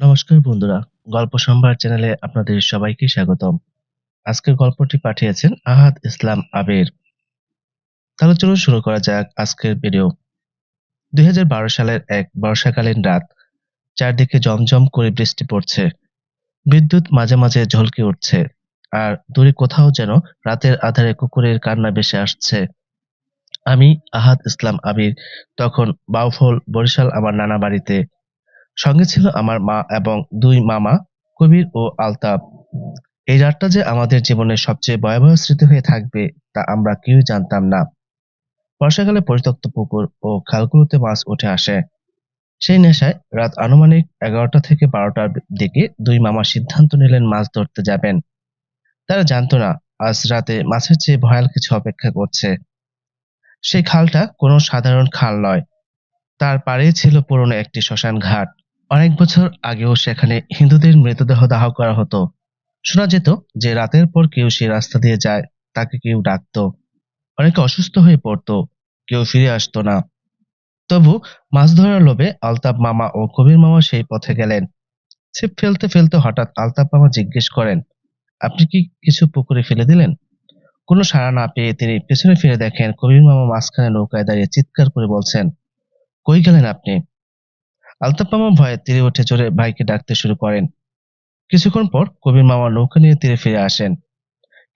নমস্কার বন্ধুরা, গল্প সম্ভার চ্যানেলে আপনাদের সবাইকে স্বাগতম। আজকের গল্পটি পাঠিয়েছেন আহাদ ইসলাম আবির। তাহলে চলুন শুরু করা যাক আজকের ভিডিও দুই হাজার বারো সালের এক বর্ষাকালীন রাত, চারদিকে জমজম করে বৃষ্টি পড়ছে। বিদ্যুৎ মাঝে মাঝে ঝলকে উঠছে, আর দূরে কোথাও যেন রাতের আধারে কুকুরের কান্না ভেসে আসছে। আমি আহাদ ইসলাম আবির, তখন বাউফল বরিশাল আমার নানা বাড়িতে সঙ্গে ছিল আমার মা এবং দুই মামা কবির ও আলতাফ। এই রাতটা যে আমাদের জীবনের সবচেয়ে ভয়াবহ স্মৃতি হয়ে থাকবে তা আমরা কেউই জানতাম না। বর্ষাকালে পরিত্যক্ত পুকুর ও খালগুলোতে মাছ উঠে আসে। সেই নেশায় রাত আনুমানিক এগারোটা থেকে বারোটার দিকে দুই মামা সিদ্ধান্ত নিলেন মাছ ধরতে যাবেন। তারা জানতো না, আজ রাতে মাছের চেয়ে ভয়াল কিছু অপেক্ষা করছে। সেই খালটা কোনো সাধারণ খাল নয়। তার পাড়েই ছিল পুরনো একটি শ্মশান ঘাট। অনেক বছর আগেও সেখানে হিন্দুদের মৃতদেহ দাহ করা হতো। শোনা যেত যে রাতের পর কেউ সেই রাস্তা দিয়ে যায়, তাকে কেউ ডাকতো। অনেকে অসুস্থ হয়ে পড়তো, কেউ ফিরে আসতো না। তবু মাছ ধরার লোভে আলতাপ মামা ও কবির মামা সেই পথে গেলেন। ছিপ ফেলতে ফেলতে হঠাৎ আলতাপ মামা জিজ্ঞেস করেন, আপনি কি কিছু পুকুরে ফেলে দিলেন? কোনো সাড়া না পেয়ে তিনি পেছনে ফিরে দেখেন কবির মামা মাঝখানে নৌকায় দাঁড়িয়ে চিৎকার করে বলছেন, কই গেলেন আপনি? আলতাফ মামা ভয়ে তীরে উঠে চড়ে ভাইকে ডাকতে শুরু করেন। কিছুক্ষণ পর কবির মামা নৌকা নিয়ে তীরে ফিরে আসেন।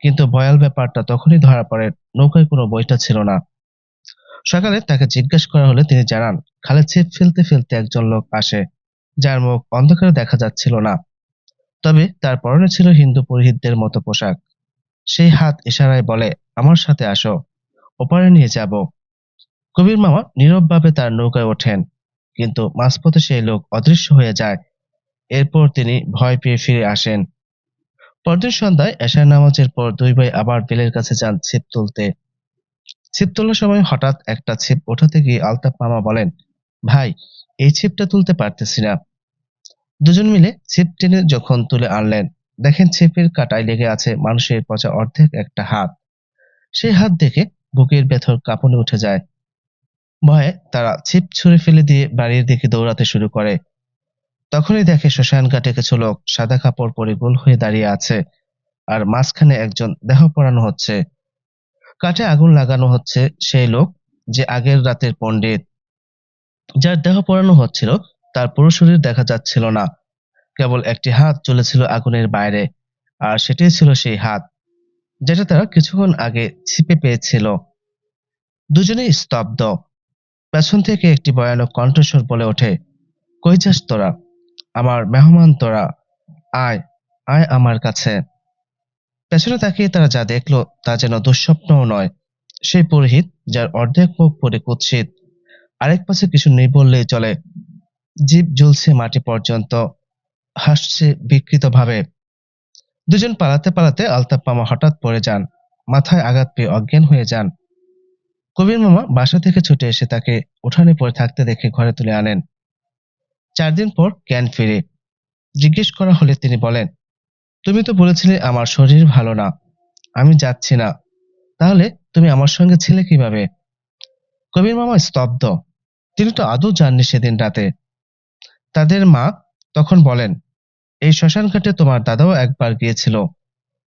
কিন্তু ভয়াল ব্যাপারটা তখনই ধরা পড়ে, নৌকায় কোনো বইটা ছিল না। সকালে তাকে জিজ্ঞাসা করা হলে তিনি জানান, খালে ছিপ ফেলতে ফেলতে একজন লোক আসে, যার মুখ অন্ধকারে দেখা যাচ্ছিল না। তবে তার পরনে ছিল হিন্দু পুরোহিতদের মতো পোশাক। সেই হাত ইশারায় বলে, আমার সাথে আসো, ওপারে নিয়ে যাব। কবির মামা নীরবভাবে তার নৌকায় ওঠেন। কিন্তু মাঝপথে সেই লোক অদৃশ্য হয়ে যায়। এরপর তিনি ভয় পেয়ে ফিরে আসেন। পরদিন সন্ধ্যায় এশার নামাজের পর দুই ভাই আবার বিলের কাছে যান ছিপ তুলতে। ছিপ তোলার সময় হঠাৎ একটা ছিপ ওঠাতে গিয়ে আলতাফ মামা বলেন, ভাই, এই ছিপটা তুলতে পারতেছি না। দুজন মিলে ছিপ টেনে যখন তুলে আনলেন, দেখেন ছিপের কাটায় লেগে আছে মানুষের পচা অর্ধেক একটা হাত। সেই হাত দেখে বুকের ভেতর কাঁপুনি উঠে যায়। ভয়ে তারা ছিপ ছুঁড়ে ফেলে দিয়ে বাড়ির দিকে দৌড়াতে শুরু করে। তখনই দেখে শ্মশান ঘাটে কিছু লোক সাদা কাপড় পরে গোল হয়ে দাঁড়িয়ে আছে আর মাঝখানে একজন দেহ পড়ানো হচ্ছে। কাঠে আগুন লাগানো হচ্ছে সেই লোক যে আগের রাতের পণ্ডিত। যার দেহ পড়ানো হচ্ছিল তার পুরো শরীর দেখা যাচ্ছিল না। কেবল একটি হাত চলেছিল আগুনের বাইরে আর সেটাই ছিল সেই হাত, যেটা তারা কিছুক্ষণ আগে ছিপে পেয়েছিল। দুজনেই স্তব্ধ। পেছন থেকে একটি ভয়ানক কণ্ঠস্বর বলে ওঠে, কই যাস তোরা? আমার মেহমান তোরা। আয় আয় আমার কাছে। পেছনে তাকিয়ে তারা যা দেখল তা যেন দুঃস্বপ্নও নয়। সেই পুরোহিত, যার অর্ধেক মুখ পরে কুৎসিত, আরেক পাশে কিছু নেই বললেই চলে। জীব জ্বলছে মাটি পর্যন্ত, হাসছে বিকৃত ভাবে দুজন পালাতে পালাতে আলতাপ মামা হঠাৎ পড়ে যান, মাথায় আঘাত পেয়ে অজ্ঞান হয়ে যান। কবির মামা বাসা থেকে ছুটে এসে তাকে উঠানে পড়ে থাকতে দেখে ঘরে তুলে আনেন। চার দিন পর জ্ঞান ফিরে। জিজ্ঞেস করা হলে তিনি বলেন, তুমি তো বলেছিলে আমার শরীর ভালো না, আমি যাচ্ছি না। তাহলে তুমি আমার সঙ্গে ছিলে কীভাবে? কবির মামা স্তব্ধ। তিনি তো আদৌ যাননি সেদিন রাতে। তাদের মা তখন বলেন, এই শ্মশান ঘাটে তোমার দাদাও একবার গিয়েছিল,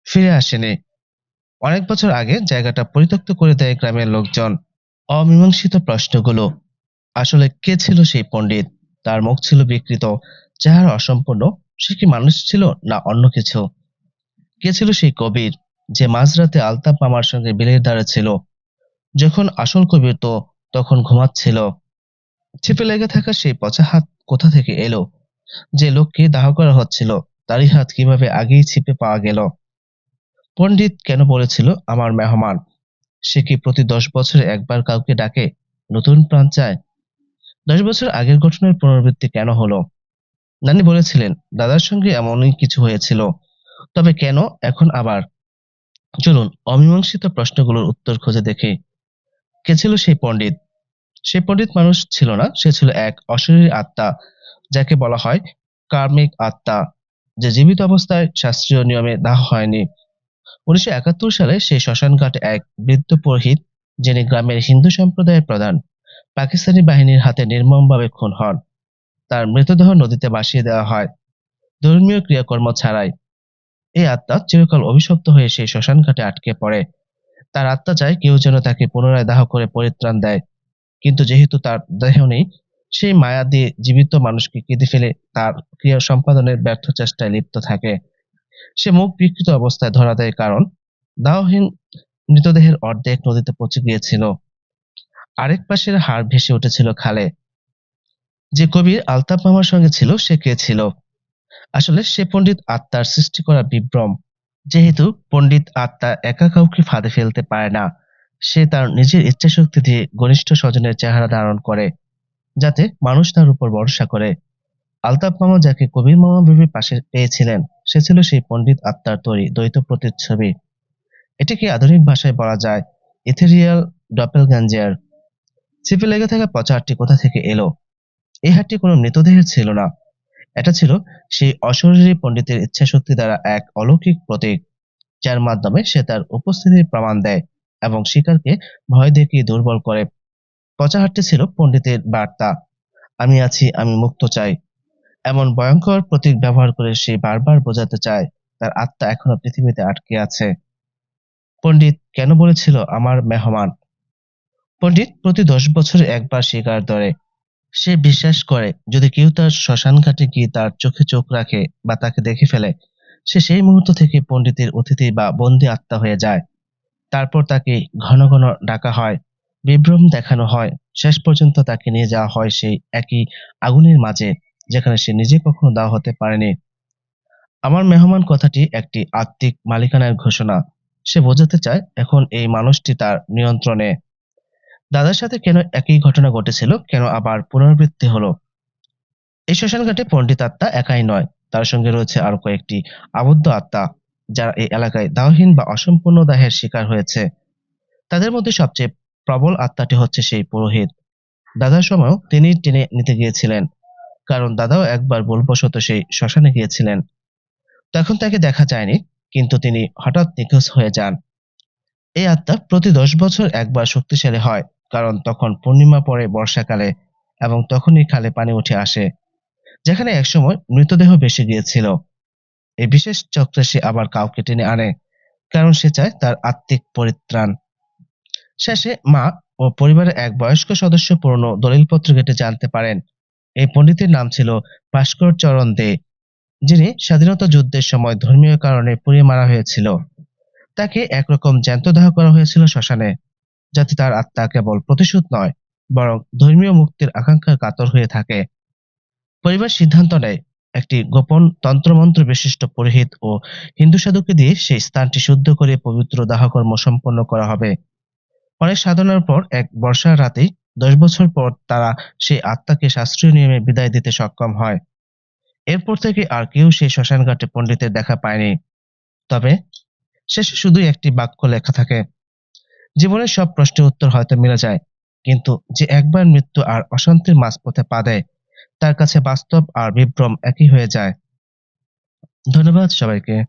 ফিরে আসেনি। অনেক বছর আগে জায়গাটা পরিত্যক্ত করে দেয় গ্রামের লোকজন। অমীমাংসিত প্রশ্নগুলো, আসলে কে ছিল সেই পণ্ডিত? তার মুখ ছিল বিকৃত চেহারা অসম্পূর্ণ সে কি মানুষ ছিল না অন্য কিছু? কে ছিল সেই কবির যে মাঝরাতে আলতাফ মামার সঙ্গে বিলের দ্বারে ছিল? যখন আসল কবির তো তখন ঘুমাচ্ছিল। ছিপে লেগে থাকা সেই পচা হাত কোথা থেকে এলো? যে লোককে দাহ করা হচ্ছিল, তারই হাত কীভাবে আগেই ছিপে পাওয়া গেল? পণ্ডিত কেন বলেছিল, আমার মেহমান? সে কি প্রতি দশ বছরে একবার কাউকে ডাকে? নতুন প্রাণ চায়? দশ বছর আগের ঘটনার পুনরাবৃত্তি কেন হলো? নানি বলেছিলেন, দাদার সঙ্গে এমনই কিছু হয়েছিল। তবে কেন এখন আবার? চলুন অমীমাংসিত প্রশ্নগুলোর উত্তর খুঁজে দেখি। কে ছিল সেই পণ্ডিত? সেই পণ্ডিত মানুষ ছিল না, সে ছিল এক অশরীরী আত্মা, যাকে বলা হয় কার্মিক আত্মা, যে জীবিত অবস্থায় শাস্ত্রীয় নিয়মে দাহ হয়নি। উনিশশো একাত্তর সালে সেই শ্মশানঘাটে এক বৃদ্ধ পুরোহিত, যিনি গ্রামের হিন্দু সম্প্রদায়ের প্রধান, পাকিস্তানি বাহিনীর হাতে নির্মমভাবে খুন হন। তার মৃতদেহ নদীতে ভাসিয়ে দেওয়া হয়। ধর্মীয় ক্রিয়াকর্ম ছাড়াই। এই আত্মা চিরকাল অভিশপ্ত হয়ে সেই শ্মশান ঘাটে আটকে পড়ে। তার আত্মা চায় কেউ যেন তাকে পুনরায় দাহ করে পরিত্রাণ দেয়। কিন্তু যেহেতু তার দেহ নেই, সেই মায়া দিয়ে জীবিত মানুষকে কেঁদে ফেলে তার ক্রিয়া সম্পাদনের ব্যর্থ চেষ্টায় লিপ্ত থাকে। সে মুখ বিকৃত অবস্থায় ধরা দেয়, কারণ দাহহীন মৃতদেহের অর্ধেক নদীতে পচে গিয়েছিল। আরেক পাশের হাড় ভেসে উঠেছিল খালে। যে কবির আলতাফ মামার সঙ্গে ছিল, সে কে ছিল? আসলে সে পণ্ডিত আত্মার সৃষ্টি করা বিভ্রম। যেহেতু পণ্ডিত আত্মা একা কাউকে ফাঁদে ফেলতে পারে না, সে তার নিজের ইচ্ছাশক্তি দিয়ে ঘনিষ্ঠ স্বজনের চেহারা ধারণ করে, যাতে মানুষ তার উপর ভরসা করে। আলতাফ মামা যাকে কবির মামা ভেবে পাশে পেয়েছিলেন সে ছিল সেই পণ্ডিত আত্মার তৈরি, দ্বৈত প্রতিচ্ছবি। এটিকে আধুনিক ভাষায় বলা যায় ইথেরিয়াল ডপেলগ্যাঞ্জিয়ার চিপে লেগে থাকা পচা হাটটি কোথা থেকে এলো? এই হাটটি কোনো মৃতদেহের ছিল না। এটা ছিল সেই অশরীরী পণ্ডিতের ইচ্ছাশক্তি দ্বারা এক অলৌকিক প্রতীক, যার মাধ্যমে সে তার উপস্থিতির প্রমাণ দেয় এবং শিকারকে ভয় দেখিয়ে দুর্বল করে। পচা হাটটি ছিল পণ্ডিতের বার্তা, আমি আছি, আমি মুক্ত চাই। এমন ভয়ঙ্কর প্রতীক ব্যবহার করে সে বারবার বোঝাতে চায়, তার আত্মা এখনও পৃথিবীতে আটকে আছে। পণ্ডিত, কেন বলেছিল আমার মেহমান? পণ্ডিত, প্রতি দশ বছরে একবার শিকার ধরে। সে বিশ্বাস করে, যদি কেউ তার শ্মশান ঘাটে গিয়ে তার চোখে চোখ রাখে বা তাকে দেখে ফেলে, সে সেই মুহূর্ত থেকে পণ্ডিতের অতিথি বা বন্দি আত্মা হয়ে যায়। তারপর তাকে ঘন ঘন ডাকা হয়, বিভ্রম দেখানো হয়, শেষ পর্যন্ত তাকে নিয়ে যাওয়া হয় সেই একই আগুনের মাঝে। যেখানে সে নিজে কখনো দেওয়া হতে পারেনি। আমার মেহমান কথাটি একটি আত্মিক মালিকানার ঘোষণা। সে বোঝাতে চায়, এখন এই মানুষটি তার নিয়ন্ত্রণে। দাদার সাথে কেন একই ঘটনা ঘটেছিল, কেন আবার পুনরাবৃত্তি হলো? এই শ্মশানঘাটে পণ্ডিত আত্মা একাই নয়, তার সঙ্গে রয়েছে আরও কয়েকটি আবদ্ধ আত্মা, যারা এই এলাকায় দাহহীন বা অসম্পূর্ণ দাহের শিকার হয়েছে। তাদের মধ্যে সবচেয়ে প্রবল আত্মাটি হচ্ছে সেই পুরোহিত। দাদার সময়ও তিনি টেনে নিতে গিয়েছিলেন। কারণ দাদাও একবার ভুলবশত সেই শ্মশানে গিয়েছিলেন। তখন তাকে দেখা যায়নি, কিন্তু তিনি হঠাৎ নিখোঁজ হয়ে যান। এই আত্মা প্রতি দশ বছর একবার শক্তিশালী হয়, কারণ তখন পূর্ণিমা পড়ে বর্ষাকালে এবং তখনই খালে পানি উঠে আসে, যেখানে একসময় মৃতদেহ ভেসে গিয়েছিল। এই বিশেষ চক্রে সে আবার কাউকে টেনে আনে, কারণ সে চায় তার আত্মিক পরিত্রাণ। শেষে মা ও পরিবারের এক বয়স্ক সদস্য পুরনো দলিলপত্র ঘেটে জানতে পারেন এই পণ্ডিতের নাম ছিল ভাস্কর চরণ দে, যিনি স্বাধীনতা যুদ্ধের সময় ধর্মীয় কারণে পুড়িয়ে মারা হয়েছিল। তাকে একরকম জ্যান্ত দাহ করা হয়েছিল শ্মশানে, যাতে তার আত্মা কেবল প্রতিশোধ নয়, বরং ধর্মীয় মুক্তির আকাঙ্ক্ষার কাতর হয়ে থাকে। পরিবার সিদ্ধান্ত নেয়, একটি গোপন তন্ত্রমন্ত্র বিশিষ্ট পুরোহিত ও হিন্দু সাধুকে দিয়ে সেই স্থানটি শুদ্ধ করে পবিত্র দাহকর্ম সম্পন্ন করা হবে। অনেক সাধনার পর এক বর্ষার রাতেই দশ বছর পর তারা সেই আত্মাকে শাস্ত্রীয় নিয়মে বিদায় দিতে সক্ষম হয়। এরপর থেকে আর কেউ সেই শ্মশানঘাটে পণ্ডিতের দেখা পায়নি। তবে শেষে শুধুই একটি বাক্য লেখা থাকে, জীবনের সব প্রশ্নের উত্তর হয়তো মিলে যায়, কিন্তু যে একবার মৃত্যু আর অশান্তির মাঝপথে পা দেয়, তার কাছে বাস্তব আর বিভ্রম একই হয়ে যায়। ধন্যবাদ সবাইকে।